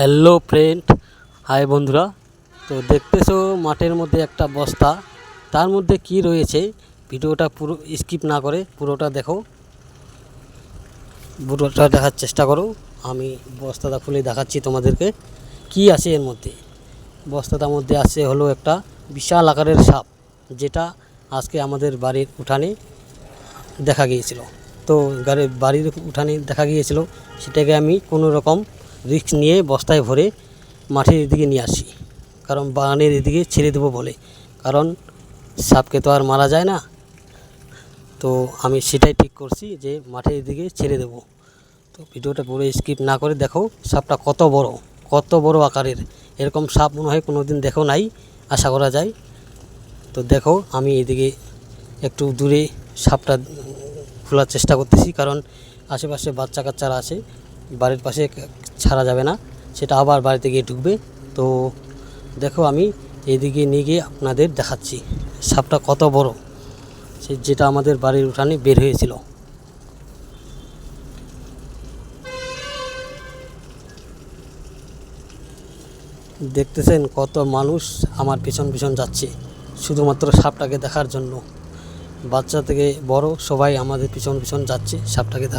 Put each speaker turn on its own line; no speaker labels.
Hello friend hi বন্ধুরা। তো দেখতেছো মাঠের মধ্যে একটা বস্তা। তার মধ্যে কি রয়েছে ভিডিওটা পুরো স্কিপ না করে পুরোটা দেখো। পুরোটা দেখার চেষ্টা করো। আমি বস্তাটা খুলে দেখাচ্ছি তোমাদেরকে। কি আছে এর মধ্যে? বস্তাটার মধ্যে আছে হলো একটা বিশাল আকারের সাপ, যেটা আজকে আমাদের বাড়ির উঠানে দেখা গিয়েছিল। তো গাড়ি বাড়ির উঠানে দেখা গিয়েছিল। সেটাকে আমি কোনো রকম রিস্ক নিয়ে বস্তায় ভরে মাঠের এদিকে নিয়ে আসি। কারণ বাগানের এদিকে ছেড়ে দেবো বলে। কারণ সাপকে তো আর মারা যায় না। তো আমি সেটাই ঠিক করছি যে মাঠের এদিকে ছেড়ে দেবো। তো ভিডিওটা পুরো স্কিপ না করে দেখো, সাপটা কত বড় কত বড় আকারের। এরকম সাপ মনে হয় কোনো দিন দেখো নাই, আশা করা যায়। তো দেখো, আমি এদিকে একটু দূরে সাপটা খোলার চেষ্টা করতেছি। কারণ আশেপাশে বাচ্চা কাচ্চারা আছে বাড়ির পাশে ছাড়া যাবে না, সেটা আবার বাড়িতে গিয়ে ঢুকবে। তো দেখো আমি এইদিকে নিয়ে গিয়ে আপনাদের দেখাচ্ছি, সাপটা কত বড়, সে যেটা আমাদের বাড়ির উঠানে বের হয়েছিল। দেখতেছেন কত মানুষ আমার পিছন পিছন যাচ্ছে, শুধুমাত্র সাপটাকে দেখার জন্য। বাচ্চা থেকে বড় সবাই আমাদের পিছন পিছন যাচ্ছে, সাপটাকে দেখা